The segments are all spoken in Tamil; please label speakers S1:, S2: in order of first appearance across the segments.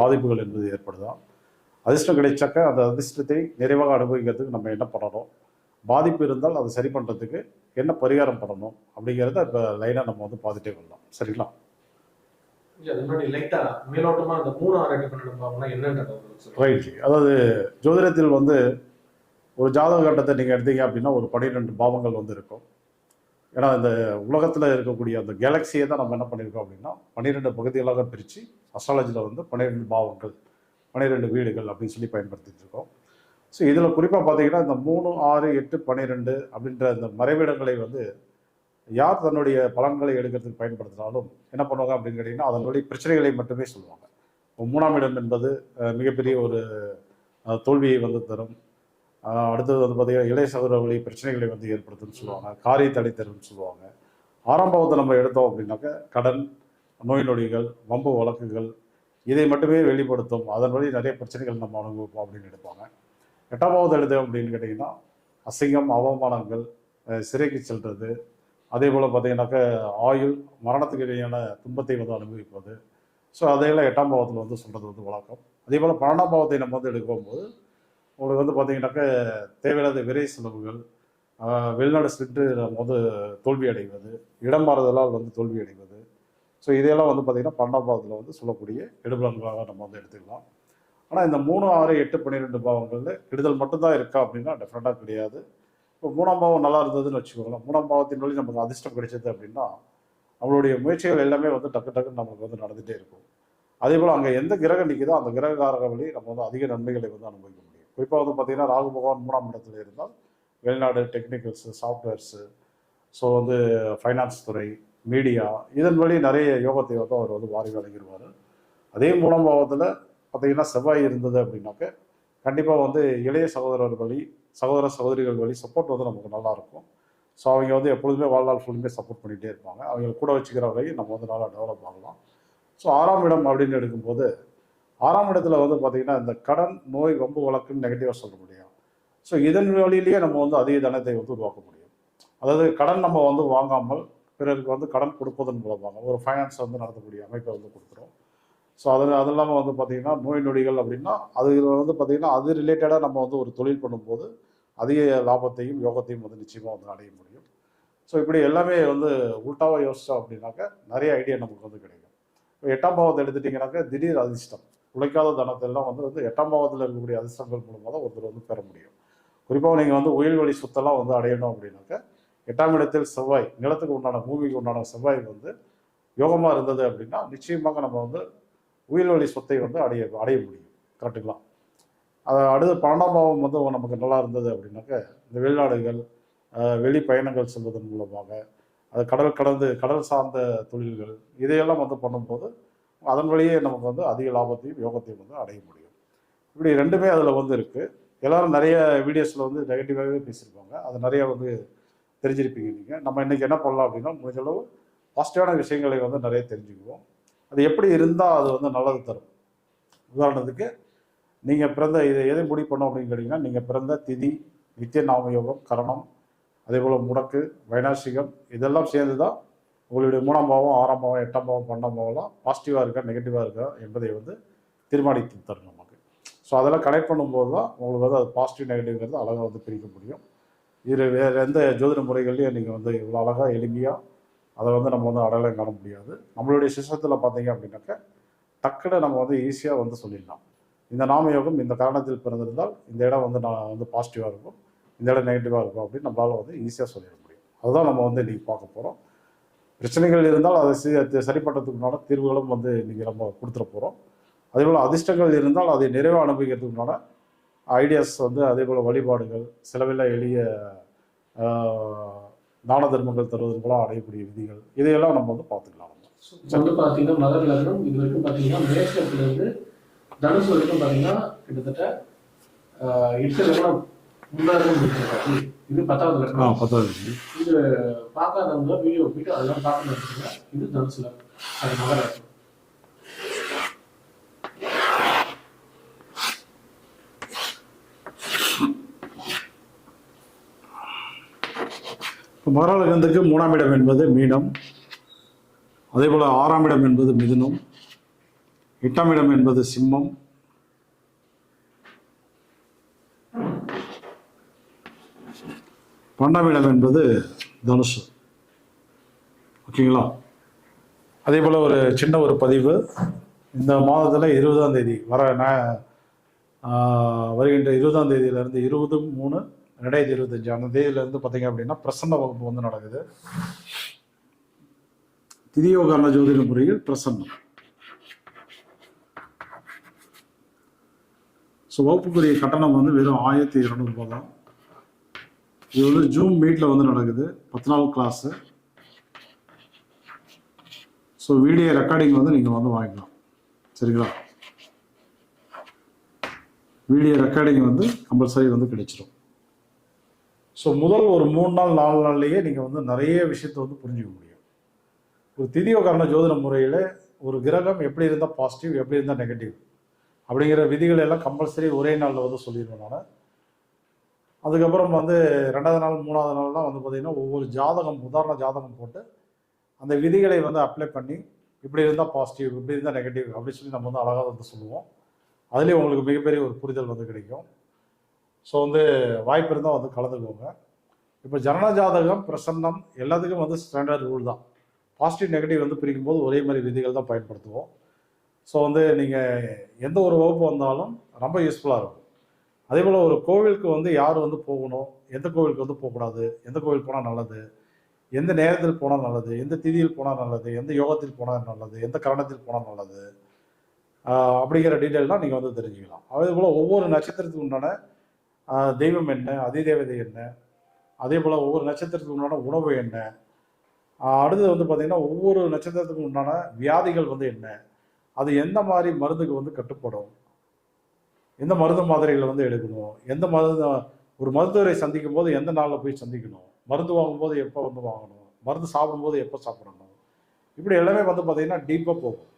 S1: பாதிப்புகள் என்பது ஏற்படுதா அதிர்ஷ்டம் கிடைச்சாக்க அந்த அதிர்ஷ்டத்தை நிறைவாக அனுபவிக்கிறதுக்கு நம்ம என்ன பண்ணணும்? பாதிப்பு இருந்தால் அதை சரி பண்ணுறதுக்கு என்ன பரிகாரம் பண்ணணும்? அப்படிங்கிறத இப்போ லைனாக நம்ம வந்து பார்த்துட்டே வரலாம். சரிங்களா. ரைட் அதாவது ஜோதிடத்தில் வந்து ஒரு ஜாதக கட்டத்தை நீங்கள் எடுத்தீங்க அப்படின்னா ஒரு பன்னிரெண்டு பாவங்கள் வந்து இருக்கும். ஏன்னா இந்த உலகத்தில் இருக்கக்கூடிய அந்த கேலக்சியை தான் நம்ம என்ன பண்ணியிருக்கோம் அப்படின்னா பன்னிரெண்டு பகுதிகளாக பிரித்து அஸ்ட்ராலஜியில் வந்து பன்னிரெண்டு பாவங்கள் பன்னிரெண்டு வீடுகள் அப்படின்னு சொல்லி பயன்படுத்திட்டு இருக்கோம். ஸோ இதில் குறிப்பாக பார்த்தீங்கன்னா இந்த மூணு ஆறு எட்டு பன்னிரெண்டு அப்படின்ற இந்த மறைவிடங்களை வந்து யார் தன்னுடைய பலன்களை எடுக்கிறதுக்கு பயன்படுத்தினாலும் என்ன பண்ணுவாங்க அப்படின்னு கேட்டிங்கன்னா அதனுடைய பிரச்சனைகளை மட்டுமே சொல்லுவாங்க. மூணாம் இடம் என்பது மிகப்பெரிய ஒரு தோல்வியை வந்து தரும். அடுத்தது வந்து பார்த்தீங்கன்னா இளைய சகோதர வழி பிரச்சனைகளை வந்து ஏற்படுத்தும்னு சொல்லுவாங்க. காரிய தடை சொல்லுவாங்க. ஆரம்பத்தை நம்ம எடுத்தோம் அப்படின்னாக்க கடன் நோய் நொடிகள் வம்பு வழக்குகள் இதை மட்டுமே வெளிப்படுத்தும். அதன் வழி நிறைய பிரச்சனைகள் நம்ம அனுபவிப்போம் அப்படின்னு எடுப்பாங்க. எட்டாம்பாவது பாவத்தை அப்படின்னு கேட்டிங்கன்னா அசிங்கம் அவமானங்கள் சிறைக்கு செல்வது அதே போல் பார்த்தீங்கன்னாக்க ஆயுள் மரணத்துக்கு இடையான துன்பத்தை வந்து அனுபவிப்பது. ஸோ அதையெல்லாம் எட்டாம் பாவத்தில் வந்து சொல்கிறது வந்து வழக்கம். அதே போல் பன்னெண்டாம் பாவத்தை நம்ம வந்து எடுக்கும்போது உங்களுக்கு வந்து பார்த்தீங்கன்னாக்க தேவையில்லாத விரை செலவுகள் வெளிநாடு சென்று நம்ம வந்து தோல்வி அடைவது இடம் மாறுதலால் வந்து தோல்வி அடைவது. ஸோ இதையெல்லாம் வந்து பார்த்தீங்கன்னா பன்னெண்டாம் பாவத்தில் வந்து சொல்லக்கூடிய எடுபலன்களாக நம்ம வந்து எடுத்துக்கலாம். ஆனால் இந்த மூணு ஆறு எட்டு பன்னிரெண்டு பாவங்களில் கெடுதல் மட்டும்தான் இருக்கா அப்படின்னா டெஃபினட்டாக கிடையாது. இப்போ மூணாம் பாவம் நல்லா இருந்ததுன்னு வச்சுக்கோங்களேன். மூணாம் பாவத்தின் வழி நமக்கு அதிர்ஷ்டம் கிடைச்சது அப்படின்னா நம்மளுடைய முயற்சிகள் எல்லாமே வந்து டக்கு டக்குன்னு நமக்கு வந்து நடந்துகிட்டே இருக்கும். அதே போல் அங்கே எந்த கிரகம் நிற்கிதோ அந்த கிரககாரக வழி நம்ம வந்து அதிக நன்மைகளை வந்து அனுபவிக்கணும் குறிப்பாக வந்து பார்த்தீங்கன்னா ராகு பகவான் மூணாம் இடத்துல இருந்தால் வெளிநாடு டெக்னிக்கல்ஸு சாஃப்ட்வேர்ஸு ஸோ வந்து ஃபைனான்ஸ் துறை மீடியா இதன் வழி நிறைய யோகத்தை வந்து அவர் வந்து வாரி வழங்கிடுவார். அதே மூணாம் பாவத்தில் பார்த்தீங்கன்னா செவ்வாய் இருந்தது அப்படின்னாக்க கண்டிப்பாக வந்து இளைய சகோதரர் வழி சகோதர சகோதரிகள் வழி சப்போர்ட் வந்து நமக்கு நல்லாயிருக்கும் ஸோ அவங்க வந்து எப்பொழுதுமே வாழ்நாள் ஃபுல்லுமே சப்போர்ட் பண்ணிகிட்டே இருப்பாங்க. அவங்க கூட வச்சுக்கிற வரையும் நம்ம வந்து நல்லா டெவலப் ஆகலாம். ஸோ ஆறாம் இடம் அப்படின்னு எடுக்கும்போது ஆறாம் இடத்துல வந்து பார்த்தீங்கன்னா இந்த கடன் நோய் வம்பு வழக்குன்னு நெகட்டிவாக சொல்ல முடியும். ஸோ இதன் வழியிலேயே நம்ம வந்து அதிக தனத்தை வந்து உருவாக்க முடியும். அதாவது கடன் நம்ம வந்து வாங்காமல் பிறருக்கு வந்து கடன் கொடுப்பதன் மூலமாக ஒரு ஃபைனான்ஸ் வந்து நடத்தக்கூடிய அமைப்பை வந்து கொடுக்குறோம். ஸோ அது அது இல்லாமல் வந்து பார்த்திங்கன்னா நோய் நொடிகள் அப்படின்னா அது வந்து பார்த்திங்கன்னா அது ரிலேட்டடாக நம்ம வந்து ஒரு தொழில் பண்ணும்போது அதிக லாபத்தையும் யோகத்தையும் வந்து நிச்சயமாக வந்து அடைய முடியும். ஸோ இப்படி எல்லாமே வந்து உல்ட்டாவாக யோசித்தோம் அப்படின்னாக்க நிறைய ஐடியா நமக்கு வந்து கிடைக்கும். இப்போ எட்டாம் பாவத்தை எடுத்துட்டிங்கனாக்க திடீர் அதிர்ஷ்டம். உழைக்காத தனத்தெல்லாம் வந்து வந்து எட்டாம் பாவத்தில் இருக்கக்கூடிய அதிர்ஷ்டங்கள் மூலமாக தான் ஒருத்தர் வந்து பெற முடியும். குறிப்பாக நீங்கள் வந்து உயிர் வழி சொத்தெல்லாம் வந்து அடையணும் அப்படின்னாக்க எட்டாம் இடத்தில் செவ்வாய் நிலத்துக்கு உண்டான பூமிக்கு உண்டான செவ்வாய் வந்து யோகமாக இருந்தது அப்படின்னா நிச்சயமாக நம்ம வந்து உயிர் வழி சொத்தை வந்து அடைய அடைய முடியும். கரெக்டுங்களா அதை அடுத்து பன்னெண்டாம் பாவம் வந்து நமக்கு நல்லா இருந்தது அப்படின்னாக்க இந்த வெளிநாடுகள் வெளி பயணங்கள் செல்வதன் மூலமாக அது கடல் கடந்து கடல் சார்ந்த தொழில்கள் இதையெல்லாம் வந்து பண்ணும்போது அதன் வழியே நமக்கு வந்து அதிக லாபத்தையும் யோகத்தையும் வந்து அடைய முடியும். இப்படி ரெண்டுமே அதில் வந்து இருக்குது எல்லோரும் நிறைய வீடியோஸில் வந்து நெகட்டிவாகவே பேசியிருப்பாங்க. அது நிறைய வந்து தெரிஞ்சிருப்பீங்க நீங்கள் நம்ம இன்றைக்கி என்ன பண்ணலாம் அப்படின்னா முடிஞ்ச அளவு பாசிட்டிவான விஷயங்களை வந்து நிறைய தெரிஞ்சுக்குவோம். அது எப்படி இருந்தால் அது வந்து நல்லது தரும். உதாரணத்துக்கு நீங்கள் பிறந்த இதை எதை முடிவு பண்ணோம் அப்படின்னு கேட்டிங்கன்னா நீங்கள் பிறந்த திதி நித்திய நாமயோகம் கரணம் அதே போல் முடக்கு வைனாசிகம் இதெல்லாம் சேர்ந்து தான் உங்களுடைய மூணாம் பாவம் ஆறாம் பாவம் எட்டாம் பாவம் பன்னெண்டாம் பாவம்லாம் பாசிட்டிவாக இருக்கா நெகட்டிவாக இருக்கா என்பதை வந்து தீர்மானித்து தரும் நமக்கு. ஸோ அதெல்லாம் கனெக்ட் பண்ணும்போது தான் உங்களுக்கு வந்து அது பாசிட்டிவ் நெகட்டிவ்ங்கிறது அழகாக வந்து பிரிக்க முடியும். இது வேறு எந்த ஜோதிட முறைகள்லையும் நீங்கள் வந்து இவ்வளோ அழகாக எளிமையாக அதை வந்து நம்ம வந்து அடையாளம் காண முடியாது. நம்மளுடைய சிஸ்டத்தில் பார்த்தீங்க அப்படின்னாக்க டக்குன்னு நம்ம வந்து ஈஸியாக வந்து சொல்லிடலாம். இந்த நாமயோகம் இந்த காரணத்தில் பிறந்திருந்தால் இந்த இடம் வந்து நான் வந்து பாசிட்டிவாக இருக்கும் இந்த இடம் நெகட்டிவாக இருக்கும் அப்படின்னு நம்மளால் வந்து ஈஸியாக சொல்லிட முடியும். அதுதான் நம்ம வந்து இன்றைக்கி பார்க்க போகிறோம் பிரச்சனைகள் இருந்தால் அதை சரி பண்ணுறதுக்குண்டான தீர்வுகளும் வந்து இன்றைக்கி நம்ம கொடுத்துட போகிறோம் அதே போல் அதிர்ஷ்டங்கள் இருந்தால் அதை நிறைவாக அனுபவிக்கிறதுக்குண்டான ஐடியாஸ் வந்து அதே போல் வழிபாடுகள் செலவில்லா எளிய தான தர்மங்கள் தருவதன் மூலம் அடையக்கூடிய விதிகள் இதையெல்லாம் நம்ம வந்து பார்த்துக்கலாம்.
S2: வந்து பார்த்தீங்கன்னா மகர் லக்னம் இது வரைக்கும் பார்த்தீங்கன்னா மேஷத்துலேருந்து தனுசு வரைக்கும் பார்த்தீங்கன்னா கிட்டத்தட்ட எட்டு லக்னம் இது பத்தாவது லக்னம்
S1: பத்தாவது
S2: இது பார்க்காதவங்க வீடியோ போயிட்டு அதெல்லாம் பார்க்கணும் வச்சுக்கோங்க இது தனுசு லக்னம் அது மகர லக்னம்
S1: இப்போ மகரலகத்துக்கு மூணாம் இடம் என்பது மீனம். அதே போல் ஆறாம் இடம் என்பது மிதுனம். எட்டாம் இடம் என்பது சிம்மம். பன்னெண்டாம் இடம் என்பது தனுசு. ஓகேங்களா? அதே போல் ஒரு சின்ன ஒரு பதிவு. இந்த மாதத்தில் இருபதாம் தேதி வர ந- வருகின்ற இருபதாம் தேதியிலேருந்து இருபது மூணு ரெண்டாயிரத்தி இருபத்தஞ்சு அந்த தேதியிலேருந்து பார்த்தீங்க அப்படின்னா பிரசன்ன வகுப்பு வந்து நடக்குது. திதியோகாரண ஜோதிட முறையில் பிரசன்னம். ஸோ வகுப்புக்குரிய கட்டணம் வந்து வெறும் ஆயிரத்தி இரநூறுபா தான். இது வந்து ஜூம் மீட்டில் வந்து நடக்குது. பத்து நாள் கிளாஸு ஸோ வீடியோ ரெக்கார்டிங் வந்து நீங்கள் வந்து வாங்கிக்கலாம். சரிங்களா? வீடியோ ரெக்கார்டிங் வந்து கம்பல்சரி வந்து கிடைச்சிடும் ஸோ முதல் ஒரு மூணு நாள் நாலு நாள்லேயே நீங்கள் வந்து நிறைய விஷயத்தை வந்து புரிஞ்சுக்க முடியும். ஒரு திதியோகாரண ஜோதிட முறையில் ஒரு கிரகம் எப்படி இருந்தால் பாசிட்டிவ் எப்படி இருந்தால் நெகட்டிவ் அப்படிங்கிற விதிகளை எல்லாம் கம்பல்சரி ஒரே நாளில் வந்து சொல்லிடுவேன் நான். அதுக்கப்புறம் வந்து ரெண்டாவது நாள் மூணாவது நாள்லாம் வந்து பார்த்திங்கன்னா ஒவ்வொரு ஜாதகம் உதாரண ஜாதகம் போட்டு அந்த விதிகளை வந்து அப்ளை பண்ணி இப்படி இருந்தால் பாசிட்டிவ் இப்படி இருந்தால் நெகட்டிவ் அப்படின்னு சொல்லி நம்ம வந்து அழகாக வந்து சொல்லுவோம். அதுலேயும் உங்களுக்கு மிகப்பெரிய ஒரு புரிதல் வந்து கிடைக்கும். ஸோ வந்து வாய்ப்பு இருந்தால் வந்து கலந்துக்கோங்க. இப்போ ஜனன ஜாதகம் பிரசன்னம் எல்லாத்துக்கும் வந்து ஸ்டாண்டர்ட் ரூல் தான். பாசிட்டிவ் நெகட்டிவ் வந்து பிரிக்கும் போது ஒரே மாதிரி விதிகள் தான் பயன்படுத்துவோம். ஸோ வந்து நீங்கள் எந்த ஒரு வகுப்பு வந்தாலும் ரொம்ப யூஸ்ஃபுல்லாக இருக்கும். அதே போல் ஒரு கோவிலுக்கு வந்து யார் வந்து போகணும்? எந்த கோவிலுக்கு வந்து போகக்கூடாது? எந்த கோவில் போனால் நல்லது? எந்த நேரத்தில் போனால் நல்லது? எந்த திதியில் போனால் நல்லது? எந்த யோகத்தில் போனால் நல்லது? எந்த கரணத்தில் போனால் நல்லது? அப்படிங்கிற டீட்டெயிலாம் நீங்கள் வந்து தெரிஞ்சுக்கலாம். அதே போல் ஒவ்வொரு நட்சத்திரத்துக்கு உண்டான தெய்வம் என்ன? அதிதேவதை என்ன? அதே போல் ஒவ்வொரு நட்சத்திரத்துக்கு உண்டான உணவு என்ன? அடுத்தது வந்து பார்த்திங்கன்னா ஒவ்வொரு நட்சத்திரத்துக்கு உண்டான வியாதிகள் வந்து என்ன? அது எந்த மாதிரி மருந்துக்கு வந்து கட்டுப்படும்? எந்த மருந்து மாத்திரைகளை வந்து எடுக்கணும்? எந்த மருந்து ஒரு மருத்துவரை சந்திக்கும் போது எந்த நாளில் போய் சந்திக்கணும்? மருந்து வாங்கும்போது எப்போ வந்து வாங்கணும்? மருந்து சாப்பிடும்போது எப்போ சாப்பிடணும்? இப்படி எல்லாமே வந்து பார்த்திங்கன்னா டீப்பாக போகும்.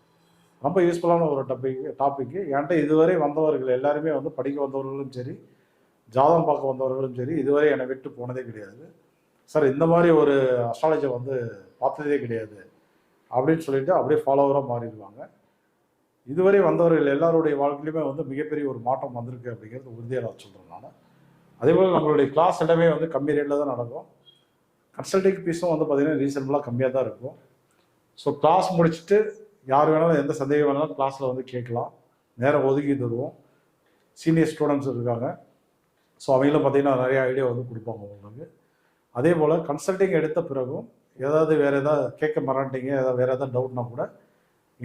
S1: ரொம்ப யூஸ்ஃபுல்லான ஒரு டாபிக் டாப்பிக்கு என்கிட்ட இதுவரை வந்தவர்கள் எல்லாருமே வந்து படிக்க வந்தவர்களும் சரி ஜாதகம் பார்க்க வந்தவர்களும் சரி இதுவரை என்னை விட்டு போனதே கிடையாது. சார் இந்த மாதிரி ஒரு அஸ்ட்ராலஜி வந்து பார்த்ததே கிடையாது அப்படின்னு சொல்லிட்டு அப்படியே ஃபாலோவராக மாறிடுவாங்க. இதுவரை வந்தவர்கள் எல்லாருடைய வாழ்க்கையிலுமே வந்து மிகப்பெரிய ஒரு மாற்றம் வந்திருக்கு அப்படிங்கிறது உறுதியாக நான் சொல்கிறேன் நான். அதே போல் நம்மளுடைய கிளாஸ் எல்லாமே வந்து கம்மி ரேட்டில் தான் நடக்கும். கன்சல்டிங் ஃபீஸும் வந்து பார்த்திங்கன்னா ரீசனபுளாக கம்மியாக தான் இருக்கும். ஸோ கிளாஸ் முடிச்சுட்டு யார் வேணாலும் எந்த சந்தேகம் வேணாலும் கிளாஸில் வந்து கேட்கலாம். நேரம் ஒதுக்கி தருவோம். சீனியர் ஸ்டூடெண்ட்ஸ் இருக்காங்க. ஸோ அவங்களும் பார்த்தீங்கன்னா நிறைய ஐடியா வந்து கொடுப்பாங்க உங்களுக்கு. அதே போல் கன்சல்டிங் எடுத்த பிறகும் ஏதாவது வேறு ஏதாவது கேட்க மறந்துட்டீங்க ஏதாவது வேறு ஏதாவது டவுட்னா கூட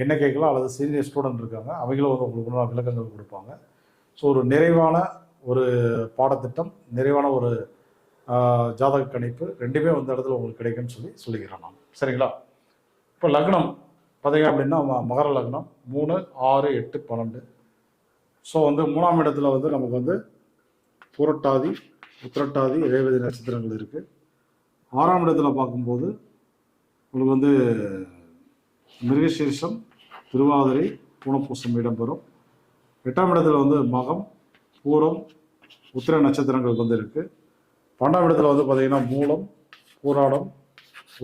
S1: என்ன கேட்கலாம்? அல்லது சீனியர் ஸ்டூடெண்ட் இருக்காங்க. அவங்களும் வந்து உங்களுக்கு விளக்கங்கள் கொடுப்பாங்க. ஸோ ஒரு நிறைவான ஒரு பாடத்திட்டம் நிறைவான ஒரு ஜாதக கணிப்பு ரெண்டுமே வந்து இடத்துல உங்களுக்கு கிடைக்கும்னு சொல்லி சொல்லிக்கிறேன் நான். சரிங்களா? இப்போ லக்னம். பார்த்தீங்க அப்படின்னா மகர லக்னம். மூணு ஆறு எட்டு பன்னெண்டு. ஸோ வந்து மூணாம் இடத்துல வந்து நமக்கு வந்து புரட்டாதி உத்திரட்டாதி ரேவதி நட்சத்திரங்கள் இருக்குது ஆறாம் இடத்துல பார்க்கும்போது உங்களுக்கு வந்து மிருகசீர்ஷம் திருவாதிரை பூனப்பூசம் இடம்பெறும். எட்டாம் இடத்துல வந்து மகம் பூரம் உத்திர நட்சத்திரங்கள் வந்து இருக்கு பன்னெண்டாம் இடத்துல வந்து பார்த்தீங்கன்னா மூலம் பூராடம்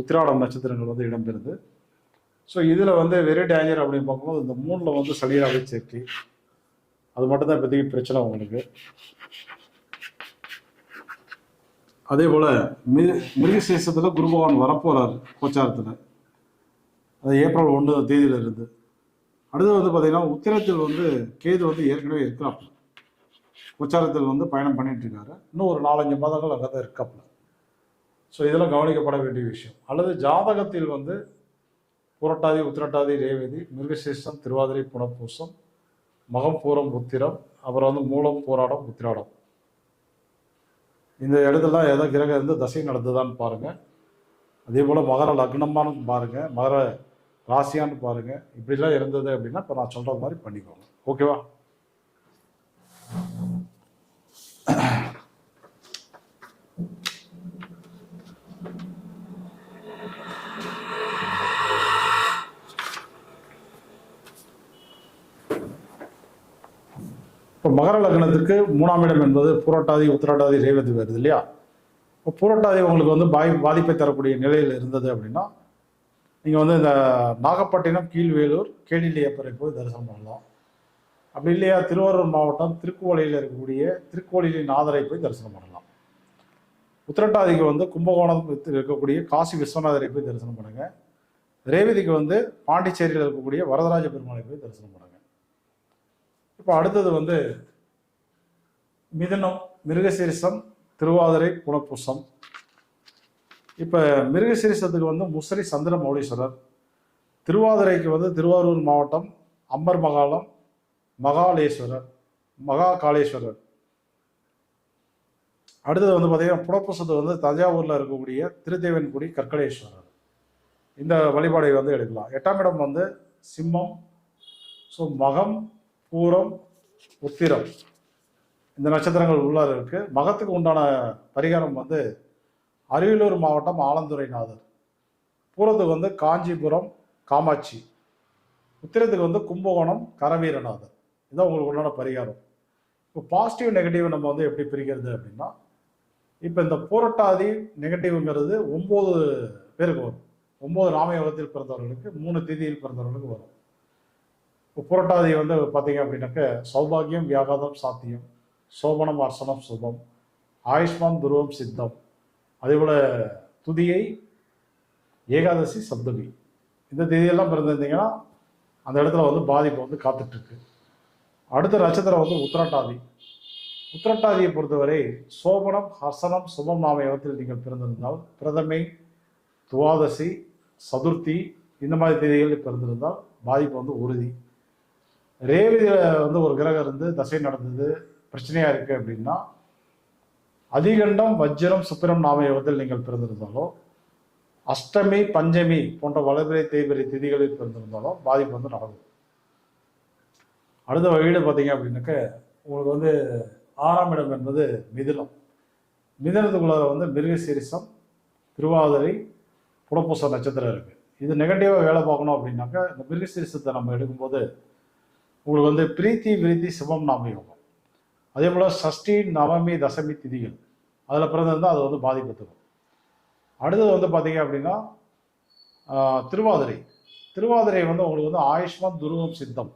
S1: உத்திராடம் நட்சத்திரங்கள் வந்து இடம்பெறுது. ஸோ இதில் வந்து வெரி டேஞ்சர் அப்படின்னு பார்க்கும்போது இந்த மூணில் வந்து சளியாகவே சேர்க்கை அது மட்டும்தான் இப்போதைக்கு பிரச்சனை உங்களுக்கு. அதே போல் மிரு மிருகசேஷத்தில் குரு பகவான் வரப்போகிறார் கோச்சாரத்தில். அது ஏப்ரல் ஒன்று தேதியில் இருந்து அடுத்து வந்து பார்த்தீங்கன்னா உத்திரத்தில் வந்து கேது வந்து ஏற்கனவே இருக்கிறாப்புல உச்சாரத்தில் வந்து பயணம் பண்ணிட்டு இருக்காரு இன்னும் ஒரு நாலஞ்சு மாதங்கள் அங்கே தான் இருக்காப்புல. ஸோ இதெல்லாம் கவனிக்கப்பட வேண்டிய விஷயம். அல்லது ஜாதகத்தில் வந்து புரட்டாதி உத்திரட்டாதி ரேவதி மிருகசேஷம் திருவாதிரை புனப்பூசம் மகம் பூரம் உத்திரம் அப்புறம் வந்து மூலம் போராடம் உத்திராடம். இந்த இடத்துலாம் ஏதோ கிரகம் இருந்து தசை நடந்ததான்னு பாருங்கள் அதே போல் மகர லக்னமானு பாருங்கள் மகர ராசியான்னு பாருங்க. இப்படிலாம் இருந்தது அப்படின்னா இப்போ நான் சொல்கிற மாதிரி பண்ணிக்கோங்க. ஓகேவா இப்போ மகர லக்னத்துக்கு மூணாம் இடம் என்பது புரட்டாதி உத்திராட்டாதி ரேவதி வருது இல்லையா? இப்போ புரட்டாதி உங்களுக்கு வந்து பாய் பாதிப்பை தரக்கூடிய நிலையில் இருந்தது அப்படின்னா நீங்கள் வந்து இந்த நாகப்பட்டினம் கீழ்வேலூர் கேடிலியப்பரை போய் தரிசனம் பண்ணலாம். அப்படி இல்லையா திருவாரூர் மாவட்டம் திருக்குவளையில் இருக்கக்கூடிய திருக்கோலியின் நாதரை போய் தரிசனம் பண்ணலாம். உத்திரட்டாதிக்கு வந்து கும்பகோணம் இருக்கக்கூடிய காசி விஸ்வநாதரை போய் தரிசனம் பண்ணுங்க. ரேவதிக்கு வந்து பாண்டிச்சேரியில் இருக்கக்கூடிய வரதராஜ பெருமாளை போய் தரிசனம் பண்ணுங்க. இப்போ அடுத்தது வந்து மிதனம் மிருகசீரிசம் திருவாதிரை குணப்பூசம் இப்போ மிருகசீரிசத்துக்கு வந்து முசரி சந்திர மௌலீஸ்வரர். திருவாதிரைக்கு வந்து திருவாரூர் மாவட்டம் அம்பர் மகாலம் மகாலேஸ்வரர் மகா காளேஸ்வரர் அடுத்தது வந்து பார்த்திங்கன்னா புனப்புசத்து வந்து தஞ்சாவூரில் இருக்கக்கூடிய திருத்தேவன்குடி கற்களேஸ்வரர் இந்த வழிபாடை வந்து எடுக்கலாம். எட்டாம் இடம் வந்து சிம்மம் ஸோ மகம் பூரம் உத்திரம். இந்த நட்சத்திரங்கள் உள்ளார இருக்குது மகத்துக்கு உண்டான பரிகாரம் வந்து அரியலூர் மாவட்டம் ஆலந்துறைநாதர். பூரத்துக்கு வந்து காஞ்சிபுரம் காமாட்சி. உத்திரத்துக்கு வந்து கும்பகோணம் கரவீரநாதர். இதுதான் உங்களுக்கு உண்டான பரிகாரம். இப்போ பாசிட்டிவ் நெகட்டிவ் நம்ம வந்து எப்படி பிரிக்கிறது அப்படின்னா இப்போ இந்த புரட்டாதி நெகட்டிவ்ங்கிறது ஒம்பது பேருக்கு வரும். ஒம்பது ராமயோகத்தில் பிறந்தவர்களுக்கு மூணு திதியில் பிறந்தவர்களுக்கு வரும். இப்போ புரட்டாதி வந்து பார்த்தீங்க அப்படின்னாக்க சௌபாகியம் வியாகாதம் சாத்தியம் சோபனம் அர்சனம் சுபம் ஆயுஷ்மான் துருவம் சித்தம். அதேபோல் துதியை ஏகாதசி சப்தமி. இந்த தேதியெல்லாம் பிறந்திருந்தீங்கன்னா அந்த இடத்துல வந்து பாதிப்பு வந்து காத்துட்ருக்கு. அடுத்த நட்சத்திரம் வந்து உத்திரட்டாதி. உத்திரட்டாதியை பொறுத்தவரை சோபனம் ஹர்சனம் சுபம் நாம இடத்தில் நீங்கள் பிறந்திருந்தால் பிரதமை துவாதசி சதுர்த்தி இந்த மாதிரி தேதிகளில் பிறந்திருந்தால் பாதிப்பு வந்து உறுதி. ரேவதியில் வந்து ஒரு கிரகம் இருந்து தசை நடந்தது பிரச்சனையாக இருக்குது அப்படின்னா அதிகண்டம் வஜ்ரம் சுப்பிரம் நாமயோகத்தில் நீங்கள் பிறந்திருந்தாலோ அஷ்டமி பஞ்சமி போன்ற வளர்பிறை தேய்பிறை திதிகளில் பிறந்திருந்தாலும் பாதிப்பு வந்து நடக்கும். அடுத்த வீடு பார்த்தீங்க அப்படின்னாக்க உங்களுக்கு வந்து ஆறாம் இடம் என்பது மிதிலம் மிதுனத்துக்குள்ளார வந்து மிருகசீரிசம் திருவாதிரை புடப்பூச நட்சத்திரம் இருக்குது இது நெகட்டிவாக வேலை பார்க்கணும் அப்படின்னாக்கா இந்த மிருகசீரிசத்தை நம்ம எடுக்கும்போது உங்களுக்கு வந்து பிரீத்தி விருத்தி சிவம் நாம யோகம் அதே போல் சஷ்டி நவமி தசமி திதிகள். அதில் பிறந்திருந்தால் அது வந்து பாதிப்பு தரும் அடுத்தது வந்து பார்த்தீங்க அப்படின்னா திருவாதிரை. திருவாதிரை வந்து உங்களுக்கு வந்து ஆயுஷ்மான் துருவம் சித்தம்.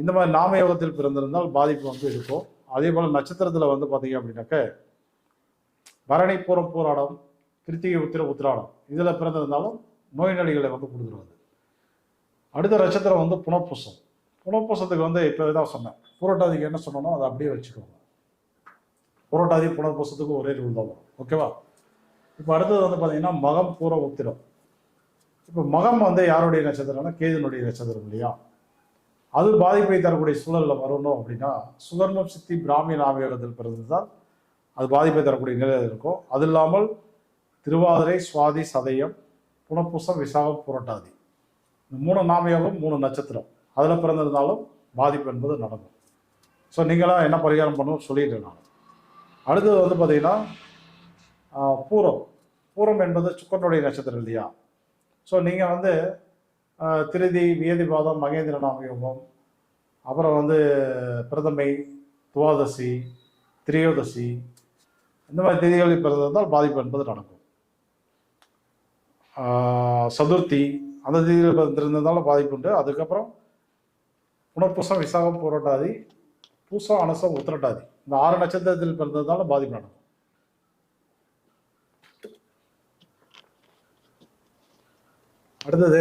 S1: இந்த மாதிரி நாம யோகத்தில் பிறந்திருந்தால் பாதிப்பு வந்து இருக்கும். அதே போல் நட்சத்திரத்தில் வந்து பார்த்தீங்க அப்படின்னாக்க பரணி பூரம் போராடம் கிருத்திகை உத்திர உத்திராடம் இதில் பிறந்திருந்தாலும் நோய் நடிகளை வந்து கொடுத்துருவாங்க. அடுத்த நட்சத்திரம் வந்து புனப்பூசம் புனப்பூசத்துக்கு வந்து இப்போ தான் சொன்னேன். புரோட்டாதிக்கு என்ன சொன்னனோ அதை அப்படியே வச்சுக்கோங்க. புரோட்டாதி புனர்பூசத்துக்கு ஒரே ரூல் தான். ஓகேவா இப்போ அடுத்தது வந்து பார்த்தீங்கன்னா மகம் பூர உத்திரம். இப்போ மகம் வந்து யாருடைய நட்சத்திரம்னா கேதுனுடைய நட்சத்திரம் இல்லையா? அது பாதிப்பை தரக்கூடிய சூழலில் வரணும் அப்படின்னா சுகர்மம் சித்தி பிராமி நாமயோகத்தில் பிறந்ததால் அது பாதிப்பை தரக்கூடிய நிலையில் இருக்கும். அது இல்லாமல் திருவாதிரை சுவாதி சதயம் புனப்பூசம் விசாகம் புரட்டாதி. இந்த மூணு நாமயோகம் மூணு நட்சத்திரம். அதில் பிறந்திருந்தாலும் பாதிப்பு என்பது நடக்கும். ஸோ நீங்களாம் என்ன பரிகாரம் பண்ணணும் சொல்லிட்டேன் நான் அடுத்தது வந்து பார்த்தீங்கன்னா பூரம். பூரம் என்பது சுக்கரனுடைய நட்சத்திரம் இல்லையா? ஸோ நீங்கள் வந்து திருதி வியதிபாதம் மகேந்திர நாமயோகம் அப்புறம் வந்து பிரதமை துவாதசி திரியோதசி இந்த மாதிரி திதிகளில் பிறந்திருந்தால் பாதிப்பு என்பது நடக்கும். சதுர்த்தி அந்த தேதியில் பிறந்திருந்தாலும் பாதிப்பு உண்டு. அதுக்கப்புறம் புனர்பூசம் விசாகம் புரட்டாதி பூசம் அனசம் உத்திரட்டாதி. இந்த ஆறு நட்சத்திரத்தில் பிறந்ததால பாதிப்பு நடக்கும் அடுத்தது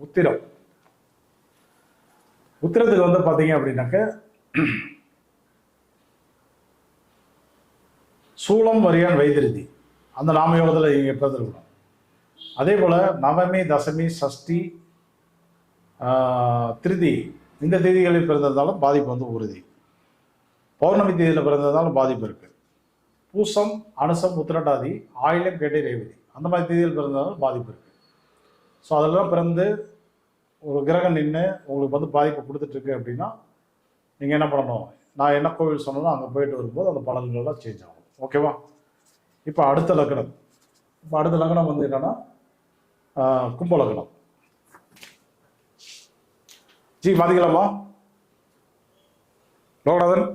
S1: உத்திரம். உத்திரத்துக்கு வந்து பார்த்தீங்க அப்படின்னாக்க சூளம் வரியான் வைத்திருதி. அந்த நாமயோகத்தில் இங்கே பிறந்திருக்கணும். அதே போல் நவமி தசமி சஷ்டி ஆஹ், திருதி இந்த தேதிகளில் பிறந்திருந்தாலும் பாதிப்பு வந்து உறுதி. பௌர்ணமி தேதியில் பிறந்ததாலும் பாதிப்பு இருக்குது பூசம் அனுசம் உத்திரட்டாதி ஆயிலம் கேட்டை ரேவதி. அந்த மாதிரி தேதியில் பிறந்ததாலும் பாதிப்பு இருக்குது ஸோ அதெல்லாம் பிறந்து ஒரு கிரகம் நின்று உங்களுக்கு வந்து பாதிப்பு கொடுத்துட்ருக்கு அப்படின்னா நீங்கள் என்ன பண்ணணும்? நான் என்ன கோவில் சொன்னாலும் அங்கே போயிட்டு வரும்போது அந்த பலன்கள்லாம் சேஞ்ச் ஆகும். ஓகேவா இப்போ அடுத்த லக்னம். இப்போ அடுத்த லக்னம் வந்து என்னென்னா கும்ப லக்னம். ஜி பாதிக்கலாமா லோகநாதன்?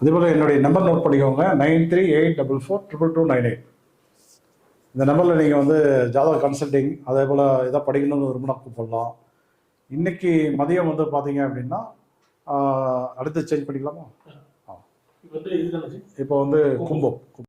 S1: அதே போல் என்னுடைய நம்பர் நோட் பண்ணிக்கோங்க. Nine three eight double four triple two nine eight இந்த நம்பரில் நீங்கள் வந்து ஜாதக கன்சல்டிங் அதே போல் எதாவது படிக்கணும்னு விரும்பினா கூப்பிடலாம். இன்னைக்கு மதியம் வந்து பார்த்தீங்க அப்படின்னா அடுத்து சேஞ்ச் பண்ணிக்கலாமா?
S2: இப்போ வந்து இதுதானே
S1: இப்போ வந்து கும்பம்.